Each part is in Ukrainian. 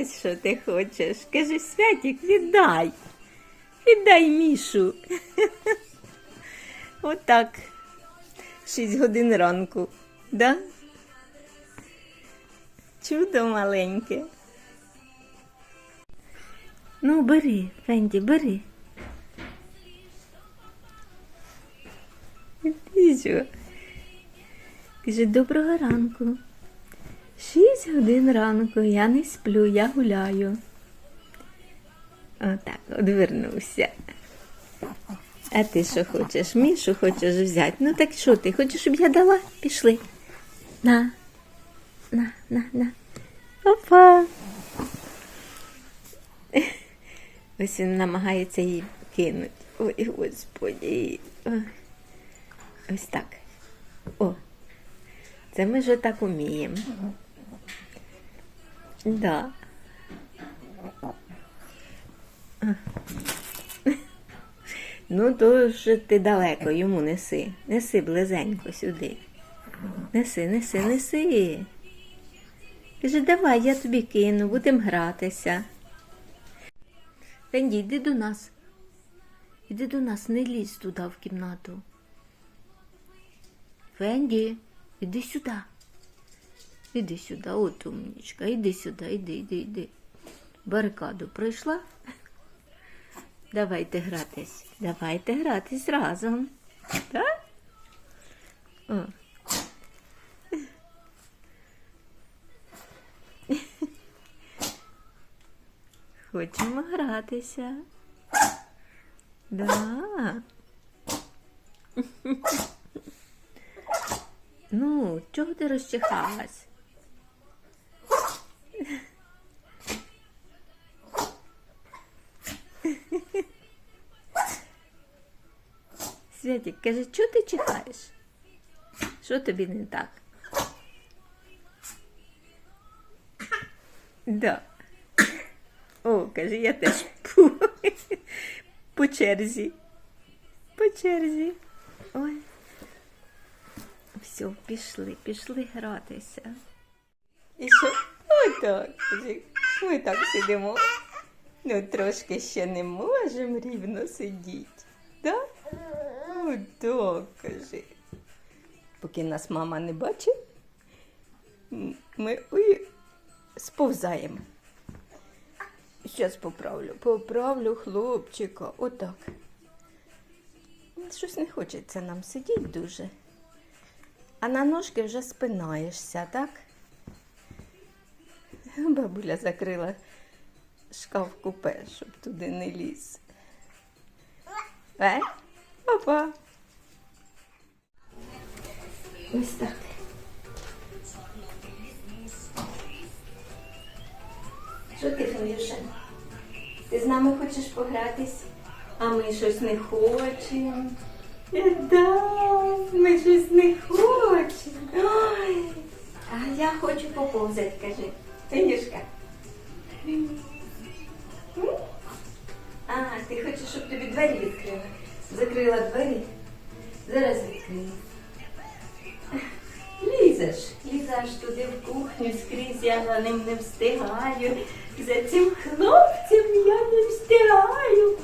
Ось що ти хочеш. Кажи, Святік, віддай. Віддай Мішу. Отак. Шість годин ранку. Да? Чудо маленьке. Ну, бери, Фенді, бери. Що? Каже, доброго ранку. Шість годин ранку, я не сплю, я гуляю. Отак, одвернувся. А ти що хочеш? Мішу хочеш взяти? Ну так що ти? Хочеш, щоб я дала? Пішли. На, на, на, на. Опа. Ось він намагається її кинути. Ой, господі. Ось так. О. Це ми вже так уміємо. Да. Ну, то ж ти далеко йому неси. Неси близенько сюди. Неси, неси, неси. Каже, давай, я тобі кину, будемо гратися. Фенді, йди до нас. Іди до нас, не лізь туди в кімнату. Фенді, іди сюди. Іди сюди, от умнічка, іди сюди, іди, іди, іди. Барикаду пройшла. Давайте гратись. Давайте гратись разом. Так? О. Хочемо гратися. Да. Ну, чого ти розчихалась? Святик каже, чого ти чихаєш? Що тобі не так? Да. О, каже, я теж пу. По черзі. По черзі. Ой. Все, пішли, пішли гратися. І що? Ой так, каже, ми так сидимо. Ну, трошки ще не можемо рівно сидіти. Да? Ну, так, каже. Поки нас мама не бачить, ми ой, сповзаємо. Зараз поправлю. Поправлю хлопчика. Отак. Щось не хочеться нам сидіти дуже. А на ножки вже спинаєшся, так? Бабуля закрила шкаф купе, щоб туди не ліз. Е? Опа. Ось так. Що ти, Фаюша? Ти з нами хочеш погратись, а ми щось не хочемо. Е, Да, ми щось не хочемо. Ой, а я хочу поповзати, кажи. Фаюшка. А, ти хочеш, щоб тобі двері відкрили? Закрила двері. Зараз відкрию. Лізеш, лізеш туди в кухню скрізь, я за ним не встигаю. За цим хлопцем я не встигаю.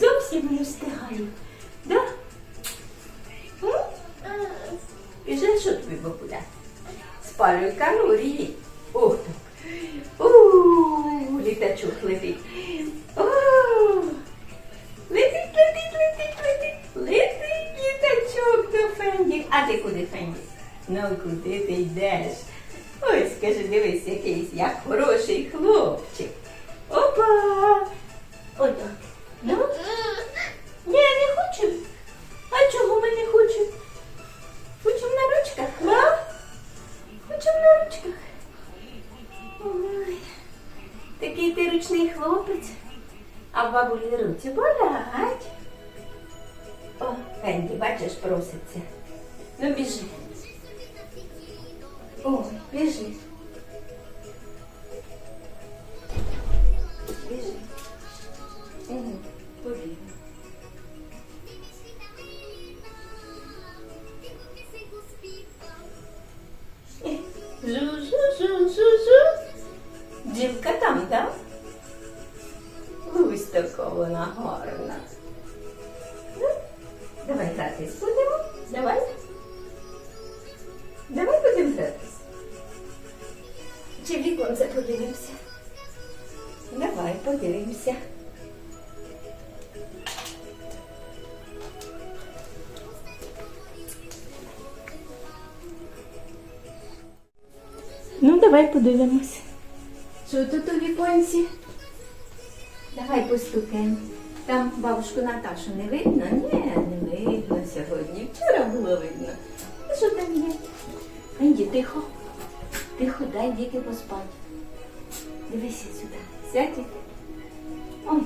Зовсім не встигаю. Да? Же що тобі, бабуля? Спалюй калорії. Ух ти. У, літачок летить, Фенді. А ти куди, Фенді? Ну, куди ти йдеш? Ой, скажи, дивись, якийсь я хороший хлопчик. Опа! Отак. Ну? Ні, не хочу. А чого ми не хочемо? Хочемо на ручках, да? Хочемо на ручках. Ой, такий ти ручний хлопець. А бабулі руці болять. О, Фенді, бачиш, проситься. Ну, біжи. О, біжи. Біжи. Угу, побігла. Жу-жу-жу-жу-жу. Дівка правда? Ось така вона гарна. Ну, давай гратись будемо. Давай. Давай Чи віконце подивимося? Давай подивимося. Ну, давай подивимось. Що тут у віконці? Давай постукаємо. Там бабушку Наташу не видно? Ні, не видно сьогодні. Вчора було видно. А що там є? Анді, тихо. Тихо, дай діти поспати. Дивися сюди. Сядь. Ой,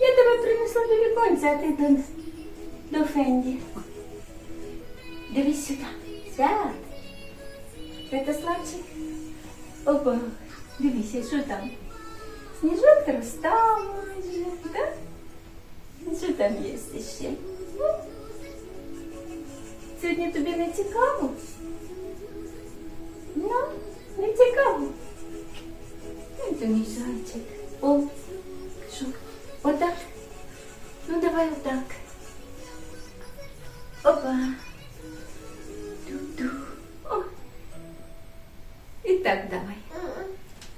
я тебе принесла до віконця, а ти до, до Фенді. Дивись сюди. Сядь. Святославчик. Опа, дивися, що там? Сніжок розстав майже, так? Що там є ще? М? Сьогодні тобі не цікаво? Ну, Не цікаво. Ну, то мій зайчик. О, що? Отак? Ну, давай отак. Опа. Ту-ту. О. І так давай.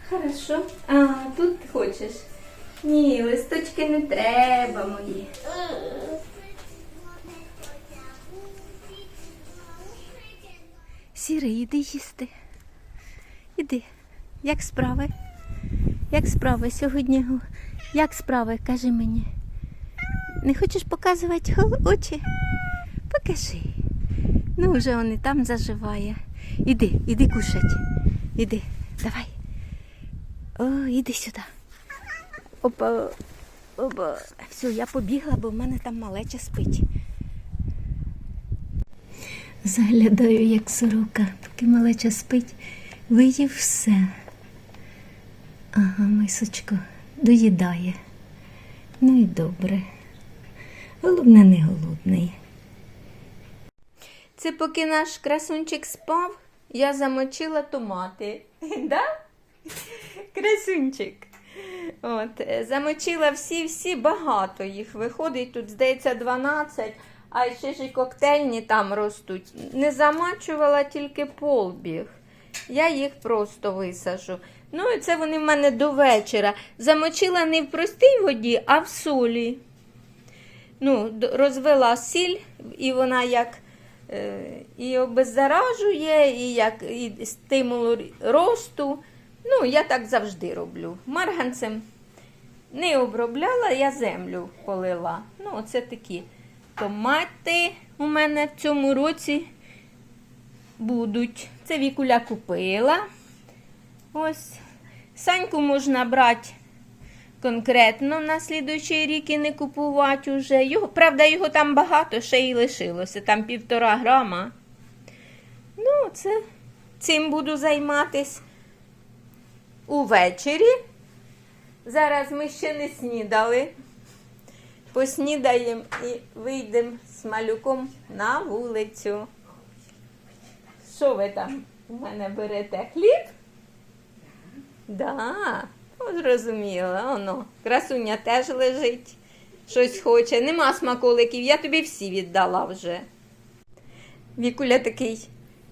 Хорошо. А, тут хочеш. Ні, листочки не треба мої. Сірий, іди їсти. Іди. Як справи? Як справи сьогодні? Як справи? Кажи мені. Не хочеш показувати очі? Покажи. Ну, вже він і там заживає. Іди, іди кушать. Іди, давай. О, іди сюди. Опа. Опа. Все, я побігла, бо в мене там малеча спить. Заглядаю, як сорока, поки малеча спить, виїв все. Ага, мисочко, доїдає. Ну і добре. Головне, не голодний. Це поки наш красунчик спав, я замочила томати. Да? Красунчик. От, е, замочила всі-всі, багато їх виходить. Тут, здається, 12, а ще ж і коктейльні там ростуть. Не замачувала тільки полбіг. Я їх просто висажу. Ну, і це вони в мене до вечора. Замочила не в простій воді, а в солі. Ну, розвела сіль, і вона як е, і обеззаражує, і як і стимул росту. Ну, я так завжди роблю. Марганцем не обробляла, я землю полила. Ну, оце такі томати у мене в цьому році будуть. Це Вікуля купила. Ось. Саньку можна брати конкретно на слідуючий рік і не купувати уже. Його, правда, його там багато, ще й лишилося, там півтора грама. Ну, це цим буду займатись увечері. Зараз ми ще не снідали. Поснідаємо і вийдемо з малюком на вулицю. Що ви там у мене берете? Хліб? Да, зрозуміла, воно. Красуня теж лежить, щось хоче. Нема смаколиків, я тобі всі віддала вже. Вікуля такий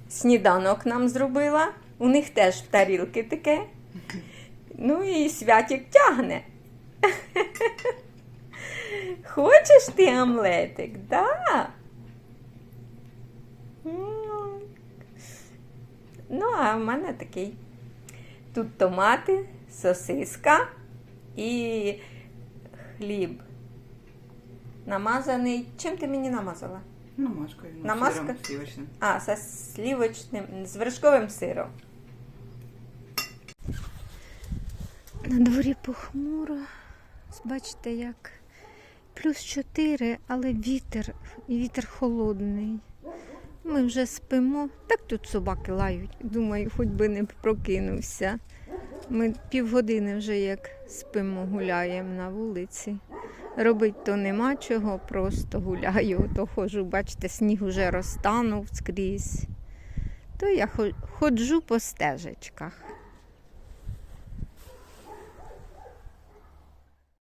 сніданок нам зробила. У них теж в тарілки таке. Ну і святик тягне. Хочеш ти омлетик? Да. Ну, а в мене такий. Тут томати, сосиска і хліб. Намазаний. Чим ти мені намазала? Намазкою. ну, Намазка? сиром сливочним. А, з слівочним, з вершковим сиром. На дворі похмуро. Бачите, як плюс 4, але вітер, і вітер холодний. Ми вже спимо. Так тут собаки лають. Думаю, хоч би не прокинувся. Ми півгодини вже як спимо, гуляємо на вулиці. Робить то нема чого, просто гуляю, то ходжу, бачите, сніг уже розтанув скрізь. То я ходжу по стежечках.